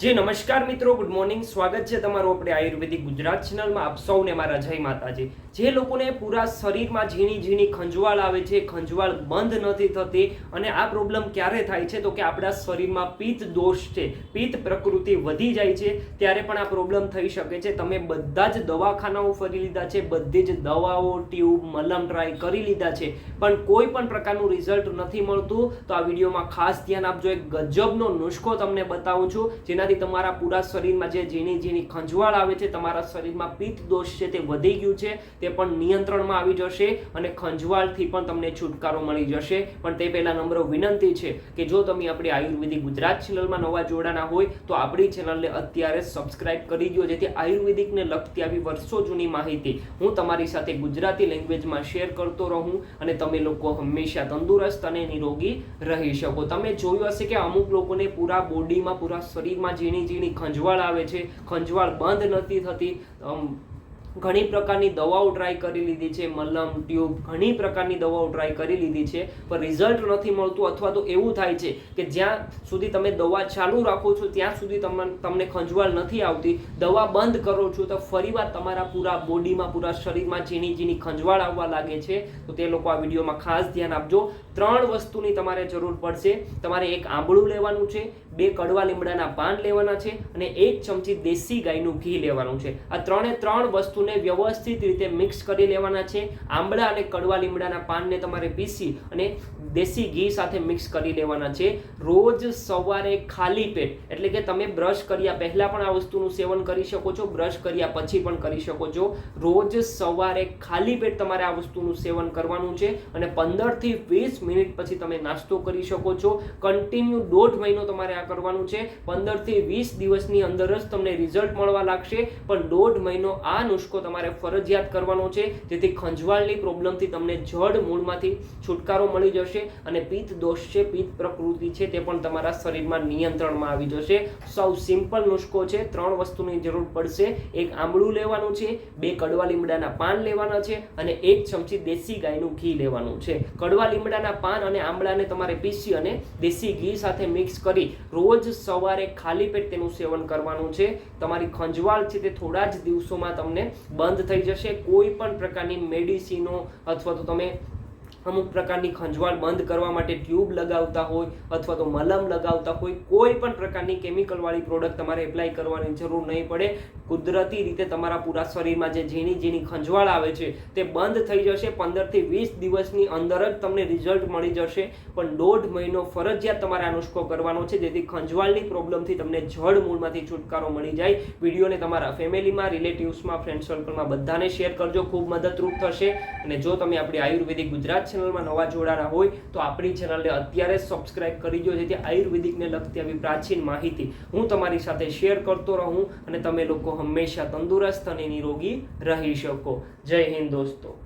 જી, નમસ્કાર મિત્રો. Good morning સ્વાગત છે તમારું આપણે આયુર્વેદિક ગુજરાત ચેનલમાં આપ સૌને મારા જય માતાજી. જે લોકોને પૂરા શરીરમાં ઝીણી ઝીણી ખંજવાળ આવે છે, ખંજવાળ બંધ નથી થતી અને આ પ્રોબ્લેમ ક્યારે થાય છે? તો કે આપણા શરીરમાં પિત્ત દોષ છે, પિત્ત પ્રકૃતિ વધી જાય છે, ત્યારે પણ આ પ્રોબ્લેમ થઈ શકે છે. તમે બધા જ દવાખાનાઓ ફરી લીધા છે, બધી જ દવાઓ ટ્યુબ મલમ ટ્રાય કરી લીધા છે, પણ કોઈ પણ પ્રકારનું રિઝલ્ટ નથી મળતું. તો આ વિડીયોમાં ખાસ ધ્યાન આપજો. એક ગજબનો નુસ્ખો તમને બતાવું છું જેનાથી તમારા પૂરા શરીરમાં જે ઝીણી ઝીણી ખંજવાળ આવે છે, તમારા શરીરમાં પિત્ત દોષ છે તે વધી ગયું છે, તે પણ નિયંત્રણમાં આવી જશે અને ખંજવાળથી પણ તમને છુટકારો મળી જશે. પણ તે પહેલા નંબરો વિનંતી છે કે જો તમે આપણી આયુર્વેદિક ગુજરાત ચેનલમાં નવા જોડાના હોય, તો આપણી ચેનલને અત્યારે સબસ્ક્રાઇબ કરી દો, જેથી આયુર્વેદિકને લગતી આવી વર્ષો જૂની માહિતી હું તમારી સાથે ગુજરાતી લેંગ્વેજમાં શેર કરતો રહું અને તમે લોકો હંમેશા તંદુરસ્ત અને નિરોગી રહી શકો. તમે જોયું હશે કે અમુક લોકોને પૂરા બોડીમાં, પૂરા શરીરમાં ઝીણી ઝીણી ખંજવાળ આવે છે. ખંજવાળ બંધ નથી થતી. અમ, ઘણી પ્રકારની દવાઓ ટ્રાય કરી લીધી છે, મલમ, ટ્યુબ, ઘણી પ્રકારની દવાઓ ટ્રાય કરી લીધી છે, પણ રિઝલ્ટ નથી મળતું અથવા તો એવું થાય છે કે જ્યાં સુધી તમે દવા ચાલુ રાખો છો, ત્યાં સુધી તમને તમને ખંજવાળ નથી આવતી. દવા બંધ કરો છો તો ફરીવાર તમારા પૂરા બોડીમાં પૂરા શરીરમાં ઝીણી ઝીણી ખંજવાળ આવવા લાગે છે. તો તે લોકો આ વિડીયોમાં ખાસ ધ્યાન આપજો. ત્રણ વસ્તુની તમારે જરૂર પડશે. તમારે એક આંબળું લેવાનું છે, બે કડવા લીમડાના પાન લેવાના છે અને એક ચમચી દેશી ગાયનું ઘી લેવાનું છે. આ ત્રણે ત્રણ વસ્તુને વ્યવસ્થિત રીતે મિક્સ કરી લેવાના છે. આંબળા અને કડવા લીમડાના પાનને તમારે પીસી અને દેશી ઘી સાથે મિક્સ કરી લેવાના છે. રોજ સવારે ખાલી પેટ, એટલે કે તમે બ્રશ કર્યા પહેલાં પણ આ વસ્તુનું સેવન કરી શકો છો બ્રશ કર્યા પછી પણ કરી શકો છો. રોજ સવારે ખાલી પેટ તમારે આ વસ્તુનું સેવન કરવાનું છે અને પંદરથી વીસ મિનિટ પછી તમે નાસ્તો કરી શકો છો. કન્ટિન્યુ દોઢ મહિનો તમારે આ કરવાનું છે. પંદરથી વીસ દિવસની અંદર જ તમને રિઝલ્ટ મળવા લાગશે. પણ દોઢ મહિનો આ નુસ્ખો તમારે ફરજિયાત કરવાનો છે. જેથી ખંજવાળની પ્રોબ્લેમથી તમને જડ મૂળમાંથી છુટકારો મળી જશે અને પિત્ત દોષ છે, પિત્ત પ્રકૃતિ છે તે પણ તમારા શરીરમાં નિયંત્રણમાં આવી જશે. સૌ સિમ્પલ નુસ્ખો છે, ત્રણ વસ્તુની જરૂર પડશે. એક આંબળું લેવાનું છે, બે કડવા લીમડાના પાન લેવાના છે અને એક ચમચી દેશી ગાયનું ઘી લેવાનું છે. કડવા લીમડાના પાન અને આંબળાને તમારે પીસી અને દેશી ઘી સાથે મિક્સ કરી રોજ સવારે ખાલી પેટ તેનું સેવન કરવાનું છે. તમારી ખંજવાળ છે તે થોડા જ દિવસોમાં તમને બંધ થઈ જશે. કોઈ પણ પ્રકારની મેડિસિનો અથવા તો તમે અમુક પ્રકારની ખંજવાળ બંધ કરવા માટે ટ્યુબ લગાવતા હોય અથવા તો મલમ લગાવતા હોય, કોઈ પણ પ્રકારની કેમિકલવાળી પ્રોડક્ટ તમારે એપ્લાય કરવાની જરૂર નહીં પડે. કુદરતી રીતે તમારા પૂરા શરીરમાં જે ઝીણી ઝીણી ખંજવાળ આવે છે, તે બંધ થઈ જશે. પંદરથી વીસ દિવસની અંદર જ તમને રિઝલ્ટ મળી જશે. પણ દોઢ મહિનો ફરજિયાત તમારે નુસ્ખો કરવાનો છે, જેથી ખંજવાળની પ્રોબ્લેમથી તમને જડ મૂળમાંથી છુટકારો મળી જાય. વિડીયોને તમારા ફેમિલીમાં, રિલેટિવ્સમાં ફ્રેન્ડ સર્કલમાં બધાને શેર કરજો. ખૂબ મદદરૂપ થશે. અને જો તમે આપણી આયુર્વેદિક ગુજરાત ચેનલમાં નવા જોડાણા હોય તો આપણી ચેનલને અત્યારે સબસ્ક્રાઇબ કરી દો, જેથી આયુર્વેદિકને લગતી આવી પ્રાચીન માહિતી હું તમારી સાથે શેર કરતો રહું અને તમે લોકો હંમેશા તંદુરસ્ત અને નિરોગી રહી શકો. જય હિન્દ દોસ્તો.